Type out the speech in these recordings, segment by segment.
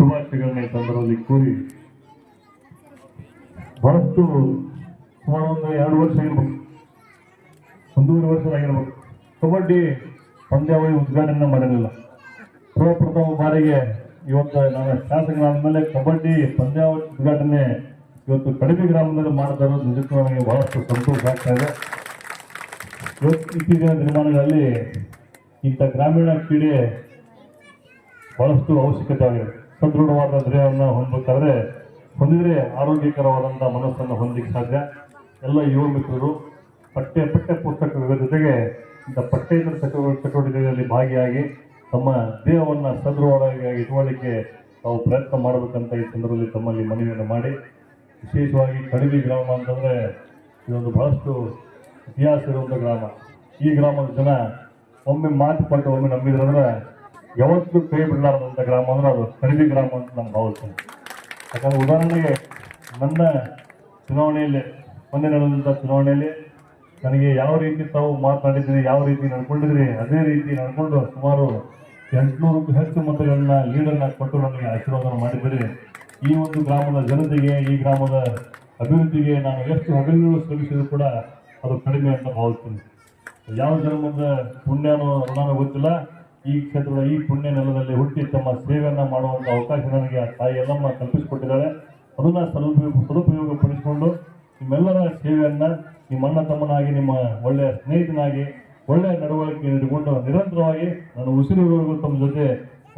ಶುಭಾಶಯಗಳನ್ನ ಸಂದರ್ಭದಲ್ಲಿ ಕೋರಿ ಬಹಳಷ್ಟು ಸುಮಾರು ಒಂದು ಎರಡು ವರ್ಷ ಒಂದು ಒಂದೂವರೆ ವರ್ಷದಾಗಿರ್ಬೇಕು ಕಬಡ್ಡಿ ಪಂದ್ಯಾವಳಿ ಉದ್ಘಾಟನೆ ಮಾಡಿರಲಿಲ್ಲ ಪ್ರಥಮ ಬಾರಿಗೆ ಇವತ್ತು ನಾನು ಶಾಸಕರಾದ್ಮೇಲೆ ಕಬಡ್ಡಿ ಪಂದ್ಯಾವಳಿ ಉದ್ಘಾಟನೆ ಇವತ್ತು ಕಡಿಮೆ ಗ್ರಾಮದಲ್ಲಿ ಮಾಡ್ತಾ ಇರೋದು ನಿಜಕ್ಕೂ ನನಗೆ ಬಹಳಷ್ಟು ಸಂತೋಷ ಆಗ್ತಾ ಇದೆ. ಇವತ್ತು ಇತ್ತೀಚಿನ ದಿನಮಾನಗಳಲ್ಲಿ ಇಂಥ ಗ್ರಾಮೀಣ ಕ್ರೀಡೆ ಬಹಳಷ್ಟು ಅವಶ್ಯಕತೆ ಆಗಿದೆ. ಸದೃಢವಾದ ದೇಹವನ್ನು ಹೊಂದಬೇಕಾದ್ರೆ ಹೊಂದಿದರೆ ಆರೋಗ್ಯಕರವಾದಂಥ ಮನಸ್ಸನ್ನು ಹೊಂದಲಿಕ್ಕೆ ಸಾಧ್ಯ. ಎಲ್ಲ ಯುವ ಮಿತ್ರರು ಪಠ್ಯ ಪಠ್ಯ ಪುಸ್ತಕಗಳ ಜೊತೆಗೆ ಇಂಥ ಪಠ್ಯೇತರ ಚಟುವ ಚಟುವಟಿಕೆಗಳಲ್ಲಿ ಭಾಗಿಯಾಗಿ ತಮ್ಮ ದೇಹವನ್ನು ಸದೃಢವಾಗಿ ಇಟ್ಕೊಳ್ಳಿಕ್ಕೆ ತಾವು ಪ್ರಯತ್ನ ಮಾಡಬೇಕಂತ ಈ ಸಂದರ್ಭದಲ್ಲಿ ತಮ್ಮಲ್ಲಿ ಮನವಿಯನ್ನು ಮಾಡಿ. ವಿಶೇಷವಾಗಿ ಕಡಿಮೆ ಗ್ರಾಮ ಅಂತಂದರೆ ಇದೊಂದು ಬಹಳಷ್ಟು ಇತಿಹಾಸ ಇರುವಂಥ ಗ್ರಾಮ. ಈ ಗ್ರಾಮದ ಜನ ಒಮ್ಮೆ ಮಾತು ಒಮ್ಮೆ ನಂಬಿದ್ರಂದ್ರೆ ಯಾವತ್ತೂ ಕೈ ಬಿಡಲಾರದಂಥ ಗ್ರಾಮ ಅಂದ್ರೆ ಅದು ಕಡಿಮೆ ಗ್ರಾಮ ಅಂತ ನಾನು ಭಾವಿಸ್ತೇನೆ. ಯಾಕಂದ್ರೆ ಉದಾಹರಣೆಗೆ ನನ್ನ ಚುನಾವಣೆಯಲ್ಲಿ, ಮೊನ್ನೆ ನಡೆದಂಥ ಚುನಾವಣೆಯಲ್ಲಿ ನನಗೆ ಯಾವ ರೀತಿ ತಾವು ಮಾತನಾಡಿದ್ರಿ, ಯಾವ ರೀತಿ ನಡ್ಕೊಂಡಿದ್ರಿ, ಅದೇ ರೀತಿ ನಡ್ಕೊಂಡು ಸುಮಾರು ಎಂಟುನೂರಕ್ಕೂ ಹೆಚ್ಚು ಮತಗಳನ್ನ ಲೀಡರ್ನ ಕೊಟ್ಟು ನನಗೆ ಆಶೀರ್ವಾದ ಮಾಡಿದ್ರಿ ಈ ಒಂದು ಗ್ರಾಮದ ಜನತೆಗೆ, ಈ ಗ್ರಾಮದ ಅಭಿವೃದ್ಧಿಗೆ ನಾನು ಎಷ್ಟು ಹಗಲು ಶ್ರಮಿಸಿದ್ರು ಕೂಡ ಅದು ಕಡಿಮೆ ಅಂತ ಭಾವಿಸ್ತೀನಿ. ಯಾವ ಜನ್ಮದ ಪುಣ್ಯನೋ ಋಣನೋ ಗೊತ್ತಿಲ್ಲ. ಈ ಕ್ಷೇತ್ರದ ಈ ಪುಣ್ಯ ನೆಲದಲ್ಲಿ ಹುಟ್ಟಿ ತಮ್ಮ ಸೇವೆಯನ್ನು ಮಾಡುವಂಥ ಅವಕಾಶ ನನಗೆ ಆ ತಾಯಿ ಎಲ್ಲಮ್ಮ ಕಲ್ಪಿಸಿಕೊಟ್ಟಿದ್ದಾರೆ. ಅದನ್ನು ಸದುಪಯೋಗ ಸದುಪಯೋಗ ಪಡಿಸಿಕೊಂಡು ನಿಮ್ಮೆಲ್ಲರ ಸೇವೆಯನ್ನು ನಿಮ್ಮ ಅಣ್ಣ ತಮ್ಮನಾಗಿ, ನಿಮ್ಮ ಒಳ್ಳೆಯ ಸ್ನೇಹಿತನಾಗಿ, ಒಳ್ಳೆಯ ನಡವಳಿಕೆ ಇಟ್ಟುಕೊಂಡು ನಿರಂತರವಾಗಿ ನಾನು ಉಸಿರುವರೆಗೂ ತಮ್ಮ ಜೊತೆ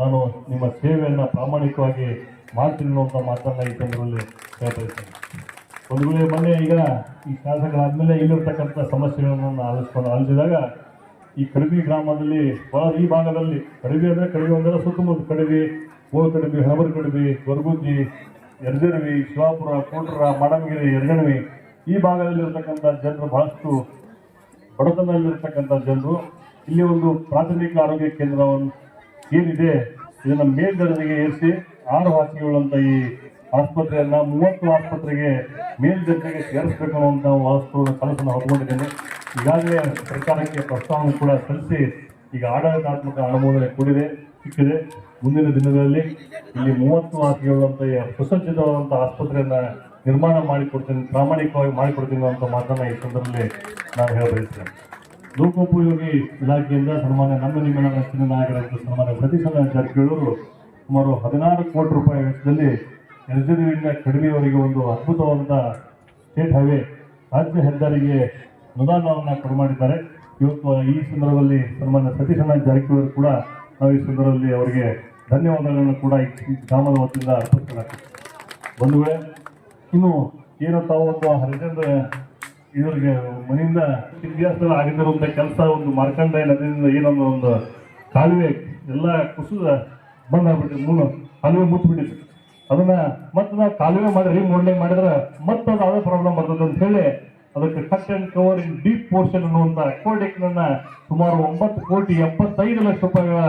ನಾನು ನಿಮ್ಮ ಸೇವೆಯನ್ನು ಪ್ರಾಮಾಣಿಕವಾಗಿ ಮಾಡ್ತೀನಿ ಅನ್ನುವಂಥ ಮಾತನ್ನು ಈ ಸಂದರ್ಭದಲ್ಲಿ ಹೇಳ್ತಾ ಒಂದು ವೇಳೆ ಮೊನ್ನೆ ಈಗ ಈ ಶಾಸಕರಾದ್ಮೇಲೆ ಇಲ್ಲಿರ್ತಕ್ಕಂಥ ಸಮಸ್ಯೆಗಳನ್ನು ಆಲಿಸ್ಕೊಂಡು ಆಲಿಸಿದಾಗ ಈ ಕಡಿಮೆ ಗ್ರಾಮದಲ್ಲಿ ಬಹಳ ಈ ಭಾಗದಲ್ಲಿ ಕಡಿಮೆ ಅಂದರೆ ಕಡಿಮೆ ಅಂದರೆ ಸುತ್ತಮುತ್ತ ಕಡಿಮೆ ಓ ಕಡಿಮೆ ಹಬರ್ ಕಡಿಮೆ ಗೊರಗುಜ್ಜಿ ಎರ್ಜನವಿ ಶಿವಾಪುರ, ಕೋಟ್ರ ಮಾಡಂಗಿರಿ ಎರ್ಜನವಿ ಈ ಭಾಗದಲ್ಲಿ ಇರ್ತಕ್ಕಂಥ ಜನರು ಬಹಳಷ್ಟು ಬಡತನದಲ್ಲಿರ್ತಕ್ಕಂಥ ಜನರು. ಇಲ್ಲಿ ಒಂದು ಪ್ರಾಥಮಿಕ ಆರೋಗ್ಯ ಕೇಂದ್ರವನ್ನು ಏನಿದೆ, ಇದನ್ನು ಮೇಲ್ದರ್ಜೆಗೆ ಏರಿಸಿ ಆರು ಹಾಸಿಗೆಗಳಂತ ಈ ಆಸ್ಪತ್ರೆಯನ್ನು ಮೂವತ್ತು ಆಸ್ಪತ್ರೆಗೆ ಮೇಲ್ದರ್ಜೆಗೆ ಸೇರಿಸಬೇಕು ಅನ್ನುವಂಥ ವಾಸ್ತು ಕನಸನ್ನು ಹೊತ್ಕೊಂಡಿದ್ದೇನೆ. ಈಗಾಗಲೇ ಸರ್ಕಾರಕ್ಕೆ ಪ್ರಸ್ತಾವನೆ ಕೂಡ ಸಲ್ಲಿಸಿ ಈಗ ಆಡಳಿತಾತ್ಮಕ ಅನುಮೋದನೆ ಕೂಡಿದೆ, ಸಿಕ್ಕಿದೆ. ಮುಂದಿನ ದಿನಗಳಲ್ಲಿ ಇಲ್ಲಿ ಮೂವತ್ತು ಹಾಸಿಗೆಗಳಂತ ಈ ಸುಸಜ್ಜಿತವಾದಂಥ ಆಸ್ಪತ್ರೆಯನ್ನು ನಿರ್ಮಾಣ ಮಾಡಿಕೊಡ್ತೀನಿ, ಪ್ರಾಮಾಣಿಕವಾಗಿ ಮಾಡಿಕೊಡ್ತೀನಿ ಅಂತ ಮಾತನ್ನ ಈ ಸಂದರ್ಭದಲ್ಲಿ ನಾನು ಹೇಳಬಯಸ್ತೇನೆ ಲೋಕೋಪಯೋಗಿ ಇಲಾಖೆಯಿಂದ ಸನ್ಮಾನ್ಯ ನಮ್ಮ ನಿಮ್ಮ ನೆಚ್ಚಿನ ನಾಯಕರಾದ ಸನ್ಮಾನ್ಯ ಸತೀಶನ ಜಾರಕಿಹೊಳಿ ಸುಮಾರು ಹದಿನಾರು ಕೋಟಿ ರೂಪಾಯಿ ವೆಚ್ಚದಲ್ಲಿ ಎರ್ಜರಿಯಿಂದ ಕಡಿಮೆಯವರೆಗೆ ಒಂದು ಅದ್ಭುತವಾದಂಥ ಸ್ಟೇಟ್ ಹೈವೇ ರಾಜ್ಯ ಹೆದ್ದಾರಿಗೆ ಅನುದಾನವನ್ನು ಕೊಡು ಮಾಡಿದ್ದಾರೆ. ಇವತ್ತು ಈ ಸಂದರ್ಭದಲ್ಲಿ ಸನ್ಮಾನ್ಯ ಸತೀಶಣ್ಣ ಜಾರಕಿಹೊಳಿ ಕೂಡ ನಾವು ಈ ಸಂದರ್ಭದಲ್ಲಿ ಅವರಿಗೆ ಧನ್ಯವಾದಗಳನ್ನು ಕೂಡ ಈ ಗ್ರಾಮದ ವತಿಯಿಂದ ಬಂಧುಗಳೇ, ಇನ್ನು ಏನು ತಾವು ಒಂದು ಹರಿಚಂದ್ರ ಇವರಿಗೆ ಮನೆಯಿಂದ ಇತಿಹಾಸದಲ್ಲಿ ಆಗಿದ್ದಿರುವಂಥ ಕೆಲಸ, ಒಂದು ಮಾರ್ಕಂಡ ನದಿಯಿಂದ ಏನೊಂದು ಒಂದು ಕಾಲುವೆ, ಎಲ್ಲ ಕುಸಿದ ಬಂದ್ ಆಗ್ಬಿಟ್ಟಿದೆ. ಮೂಲ ಕಾಲುವೆ ಮುಚ್ಚಿಬಿಟ್ಟಿದೆ. ಅದನ್ನ ಮತ್ತೆ ನಾವು ಕಾಲುವೆ ಮಾಡಿ ರೀಮೋಡ್ಲಿಂಗ್ ಮಾಡಿದ್ರೆ ಮತ್ತೆ ಅದೇ ಪ್ರಾಬ್ಲಮ್ ಬರ್ತದೆ ಅಂತ ಹೇಳಿ ಅದಕ್ಕೆ cut and cover in deep portion ಅನ್ನುವಂತ ಅಕ್ವಾಡೆಕ್ನ ಸುಮಾರು ಒಂಬತ್ತು ಕೋಟಿ ಎಪ್ಪತ್ತೈದು ಲಕ್ಷ ರೂಪಾಯಿಗಳ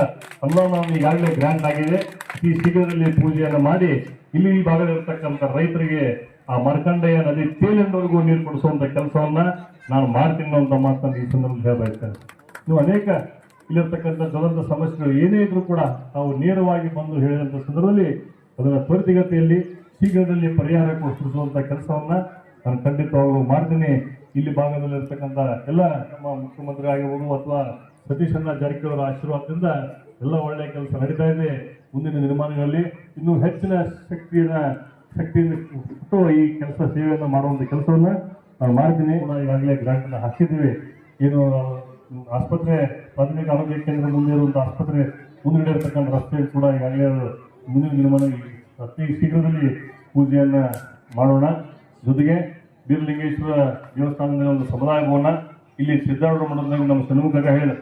ಅನುದಾನವನ್ನು ಈಗಾಗಲೇ ಗ್ರಾಂಟ್ ಆಗಿದೆ. ಈ ಶೀಘ್ರದಲ್ಲಿ ಪೂಜೆಯನ್ನು ಮಾಡಿ ಇಲ್ಲಿ ಈ ಭಾಗದಲ್ಲಿರ್ತಕ್ಕಂಥ ರೈತರಿಗೆ ಆ ಮರ್ಕಂಡೆಯ ನದಿ ತೇಲೆಂದವರೆಗೂ ನೀರು ಕೊಡಿಸುವಂತ ಕೆಲಸವನ್ನ ನಾನು ಮಾಡ್ತೀನಿ ಅಂತ ಮಾತನ್ನು ಈ ಸಂದರ್ಭದಲ್ಲಿ ಹೇಳಬಯಸ್ತೇನೆ ನೀವು ಅನೇಕ ಇಲ್ಲಿರ್ತಕ್ಕಂಥ ಜಲದ ಸಮಸ್ಯೆಗಳು ಏನೇ ಇದ್ರೂ ಕೂಡ ನಾವು ನೇರವಾಗಿ ಬಂದು ಹೇಳಿದಂಥ ಸಂದರ್ಭದಲ್ಲಿ ಅದರ ತ್ವರಿತಗತಿಯಲ್ಲಿ ಶೀಘ್ರದಲ್ಲಿ ಪರಿಹಾರ ಕೊಡಿಸುವಂಥ ಕೆಲಸವನ್ನ ನಾನು ಖಂಡಿತವಾಗೂ ಮಾಡ್ತೀನಿ ಇಲ್ಲಿ ಭಾಗದಲ್ಲಿ ಇರ್ತಕ್ಕಂಥ ಎಲ್ಲ ನಮ್ಮ ಮುಖ್ಯಮಂತ್ರಿ ಆಗಿರ್ಬೋದು ಅಥವಾ ಸತೀಶಣ್ಣ ಜಾರಕಿಹೊಳಿ ಅವರ ಆಶೀರ್ವಾದದಿಂದ ಎಲ್ಲ ಒಳ್ಳೆಯ ಕೆಲಸ ನಡೀತಾ ಇದೆ ಮುಂದಿನ ನಿರ್ಮಾಣಗಳಲ್ಲಿ ಇನ್ನೂ ಹೆಚ್ಚಿನ ಶಕ್ತಿಯನ್ನ ಶಕ್ತಿಯನ್ನು ಕೊಟ್ಟು ಈ ಕೆಲಸ ಸೇವೆಯನ್ನು ಮಾಡುವಂಥ ಕೆಲಸವನ್ನು ನಾವು ಮಾಡ್ತೀನಿ ಈಗಾಗಲೇ ಗ್ರಾಂಟ್ ಅನ್ನ ಹಾಕಿದ್ದೀವಿ. ಏನು, ಆಸ್ಪತ್ರೆ, ಪ್ರಾಥಮಿಕ ಆರೋಗ್ಯ ಕೇಂದ್ರ ಮುಂದೆ ಇರುವಂಥ ಆಸ್ಪತ್ರೆ ಮುಂದುಗಡೆ ಇರತಕ್ಕಂಥ ರಸ್ತೆ ಕೂಡ ಈಗಾಗಲೇ ಮುಂದಿನ ನಿರ್ಮಾಣ ಅತಿ ಶೀಘ್ರದಲ್ಲಿ ಪೂಜೆಯನ್ನು ಮಾಡೋಣ. ಜೊತೆಗೆ ಬೀರಲಿಂಗೇಶ್ವರ ದೇವಸ್ಥಾನದ ಒಂದು ಸಮುದಾಯ ಭವನ ಇಲ್ಲಿ ಸಿದ್ದಾರೂಢ ಮಠದಲ್ಲಿ ನಮ್ಮ ಸನ್ಮುಖ ಹೇಳಿ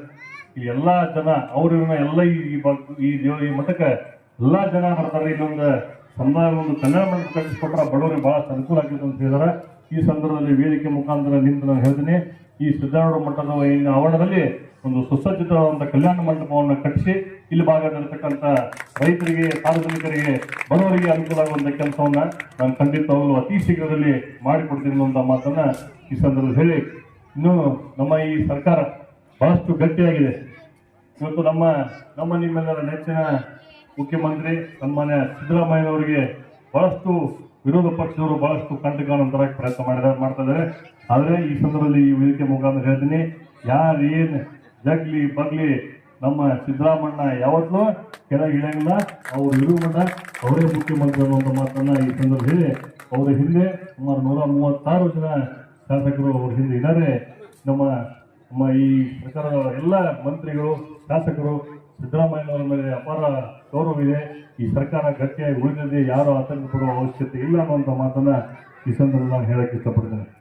ಈ ಎಲ್ಲ ಜನ ಅವ್ರನ್ನ ಎಲ್ಲ ಈ ಈ ದೇವ, ಈ ಮಠಕ್ಕೆ ಎಲ್ಲ ಜನ ಬರ್ತಾರೆ. ಇಲ್ಲೊಂದು ಸಮುದಾಯ, ಒಂದು ಕನ್ನಡ ಮಠ ಕಟ್ಟಿಸ್ಕೊಟ್ರೆ ಬಡವರಿಗೆ ಬಹಳ ಅನುಕೂಲ ಆಗ್ತದೆ ಅಂತ ಹೇಳಿದಾರೆ. ಈ ಸಂದರ್ಭದಲ್ಲಿ ವೇದಿಕೆ ಮುಖಾಂತರ ನಿಂತು ನಾನು ಹೇಳ್ತೀನಿ. ಈ ಸಿದ್ದಾರೂಢ ಮಠದ ಆವರಣದಲ್ಲಿ ಒಂದು ಸುಸಜ್ಜಿತವಾದಂಥ ಕಲ್ಯಾಣ ಮಂಟಪವನ್ನು ಕಟ್ಟಿಸಿ, ಇಲ್ಲಿ ಭಾಗದಲ್ಲಿರ್ತಕ್ಕಂಥ ರೈತರಿಗೆ, ಸಾರ್ವಜನಿಕರಿಗೆ, ಬಡವರಿಗೆ ಅನುಕೂಲ ಆಗುವಂಥ ಕೆಲಸವನ್ನು ನಾನು ಖಂಡಿತವಾಗಲೂ ಅತಿ ಶೀಘ್ರದಲ್ಲಿ ಮಾಡಿಕೊಡ್ತೀನಿ ಅನ್ನುವಂಥ ಮಾತನ್ನು ಈ ಸಂದರ್ಭದಲ್ಲಿ ಹೇಳಿ. ಇನ್ನು ನಮ್ಮ ಈ ಸರ್ಕಾರ ಬಹಳಷ್ಟು ಗಟ್ಟಿಯಾಗಿದೆ. ಇವತ್ತು ನಮ್ಮ ನಮ್ಮ ನಿಮ್ಮೆಲ್ಲರ ನೆಚ್ಚಿನ ಮುಖ್ಯಮಂತ್ರಿ ಸನ್ಮಾನ್ಯ ಸಿದ್ದರಾಮಯ್ಯನವರಿಗೆ ಬಹಳಷ್ಟು ವಿರೋಧ ಪಕ್ಷದವರು ಬಹಳಷ್ಟು ಕಂಟಕಾನಂತರ ಪ್ರಯತ್ನ ಮಾಡಿದ ಮಾಡ್ತಾ ಇದ್ದಾರೆ. ಆದರೆ ಈ ಸಂದರ್ಭದಲ್ಲಿ ಈ ವೇದಿಕೆ ಮುಖಾಂತರ ಹೇಳ್ತೀನಿ ಯಾರು ಏನು ಜಗ್ಲಿ ಬಗ್ಲಿ ನಮ್ಮ ಸಿದ್ದರಾಮಣ್ಣ ಯಾವತ್ತೂ ಕೆಳಗೆ ಇಳಿಯಂಗಿಲ್ಲ ಅವ್ರು ಇರುವ ಅವರೇ ಮುಖ್ಯಮಂತ್ರಿ ಅನ್ನುವಂಥ ಮಾತನ್ನ ಈ ಸಂದರ್ಭದಲ್ಲಿ ಅವರ ಹಿಂದೆ ಸುಮಾರು ನೂರ ಮೂವತ್ತಾರು ಜನ ಶಾಸಕರು ಅವ್ರ ಹಿಂದೆ ಇದ್ದಾರೆ. ನಮ್ಮ ನಮ್ಮ ಈ ಸರ್ಕಾರದ ಎಲ್ಲ ಮಂತ್ರಿಗಳು, ಶಾಸಕರು ಸಿದ್ದರಾಮಯ್ಯನವರ ಮೇಲೆ ಅಪಾರ ಗೌರವವಿದೆ. ಈ ಸರ್ಕಾರ ಗಟ್ಟಿಯಾಗಿ ಉಳಿದಿದೆ. ಯಾರು ಆತಂಕ ಪಡುವ ಅವಶ್ಯಕತೆ ಇಲ್ಲ ಅನ್ನುವಂಥ ಮಾತನ್ನು ಈ ಸಂದರ್ಭದಲ್ಲಿ ನಾನು ಹೇಳಕ್ಕೆ ಇಷ್ಟಪಡ್ತೇನೆ.